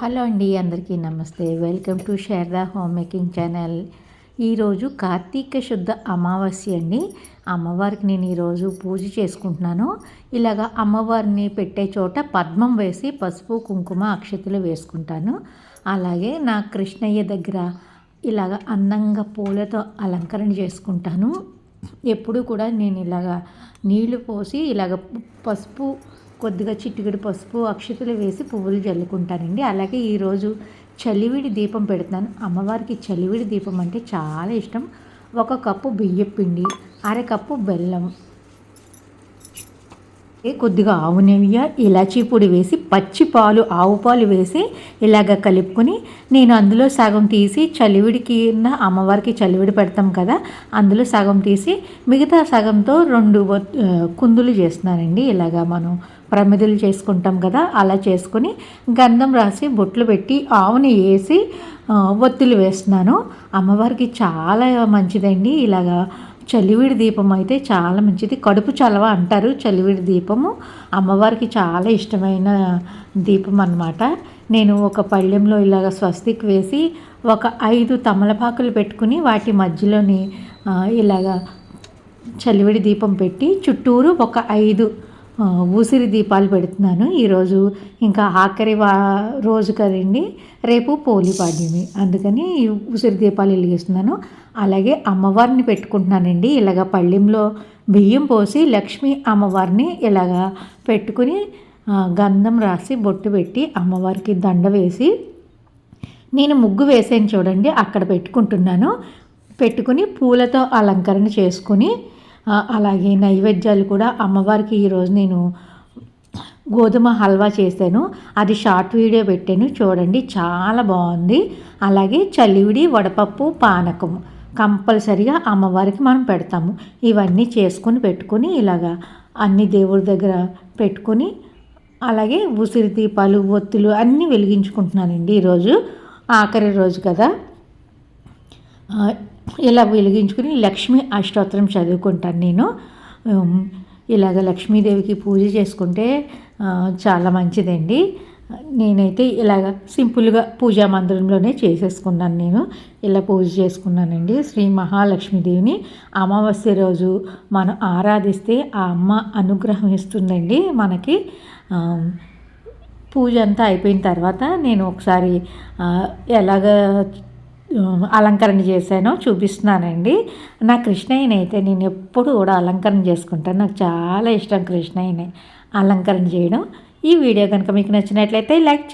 Hello అండి అందరికీ నమస్తే. Welcome to Sharada home making channel ఈరోజు కార్తీక శుద్ధ అమావాస్య అండి. అమ్మవారికి నేను ఈరోజు పూజ చేసుకుంటున్నాను. ఇలాగ అమ్మవారిని పెట్టే చోట పద్మం వేసి పసుపు కుంకుమ అక్షతలు వేసుకుంటాను. అలాగే నా కృష్ణయ్య దగ్గర ఇలాగ అందంగా పూలతో అలంకరణ చేసుకుంటాను. ఎప్పుడు కూడా నేను ఇలాగ నీళ్ళు పోసి ఇలాగ పసుపు కొద్దిగా చిటికెడు పసుపు అక్షతలు వేసి పువ్వులు జల్లుకుంటానండి. అలాగే ఈరోజు చలివిడి దీపం పెడతాను అమ్మవారికి చలివిడి దీపం అంటే చాలా ఇష్టం. ఒక కప్పు బియ్యపిండి అరకప్పు బెల్లం కొద్దిగా ఆవు నెయ్యి ఇలాచీ పొడి వేసి పచ్చి పాలు ఆవు పాలు వేసి ఇలాగ కలుపుకొని నేను అందులో సగం తీసి చలివిడికి అమ్మవారికి చలివిడి పెడతాం కదా అందులో సగం తీసి మిగతా సగంతో రెండు కుందులు చేస్తున్నానండి. ఇలాగ మనం ప్రమిదలు చేసుకుంటాం కదా అలా చేసుకొని గంధం రాసి బొట్లు పెట్టి ఆవుని వేసి ఒత్తులు వేస్తున్నాను. అమ్మవారికి చాలా మంచిదండి ఇలాగా చలివిడి దీపం అయితే చాలా మంచిది. కడుపు చలవ అంటారు చలివిడి దీపము. అమ్మవారికి చాలా ఇష్టమైన దీపం అన్నమాట. నేను ఒక పళ్ళెంలో ఇలాగ స్వస్తిక్ వేసి ఒక ఐదు తమలపాకులు పెట్టుకుని వాటి మధ్యలోని ఇలాగ చలివిడి దీపం పెట్టి చుట్టూరు ఒక ఐదు ఊసిరి దీపాలు పెడుతున్నాను. ఈరోజు ఇంకా ఆఖరి వా రోజు కదండి రేపు పోలి పాడ్యమి. అందుకని ఉసిరి దీపాలు వెలిగిస్తున్నాను. అలాగే అమ్మవారిని పెట్టుకుంటున్నానండి. ఇలాగ పళ్ళెంలో బియ్యం పోసి లక్ష్మీ అమ్మవారిని ఇలాగ పెట్టుకుని గంధం రాసి బొట్టు పెట్టి అమ్మవారికి దండ వేసి నేను ముగ్గు వేసాను చూడండి అక్కడ పెట్టుకుంటున్నాను. పెట్టుకుని పూలతో అలంకరణ చేసుకుని అలాగే నైవేద్యాలు కూడా అమ్మవారికి ఈరోజు నేను గోధుమ హల్వా చేశాను. అది షార్ట్ వీడియో పెట్టాను. చూడండి చాలా బాగుంది. అలాగే చలివిడి వడపప్పు పానకం కంపల్సరిగా అమ్మవారికి మనం పెడతాము. ఇవన్నీ చేసుకొని పెట్టుకొని ఇలాగా అన్ని దేవుడి దగ్గర పెట్టుకొని అలాగే ఉసిరి దీపాలు ఒత్తులు అన్నీ వెలిగించుకుంటున్నానండి ఈరోజు ఆఖరి రోజు కదా. ఇలా వెలిగించుకుని లక్ష్మీ అష్టోత్తరం చదువుకుంటాను నేను. ఇలాగ లక్ష్మీదేవికి పూజ చేసుకుంటే చాలా మంచిదండి. నేనైతే ఇలాగ సింపుల్గా పూజా మందిరంలోనే చేసేసుకున్నాను నేను. ఇలా పూజ చేసుకున్నానండి. శ్రీ మహాలక్ష్మీదేవిని అమావాస్య రోజు మనం ఆరాధిస్తే ఆ అమ్మ అనుగ్రహం ఇస్తుందండి మనకి. పూజ అంతా అయిపోయిన తర్వాత నేను ఒకసారి ఎలాగ అలంకరణ చేశానో చూపిస్తున్నానండి. నా కృష్ణయ్యని అయితే నేను ఎప్పుడు కూడా అలంకరణ చేసుకుంటాను. నాకు చాలా ఇష్టం కృష్ణయ్యని అలంకరణ చేయడం. ఈ వీడియో కనుక మీకు నచ్చినట్లయితే లైక్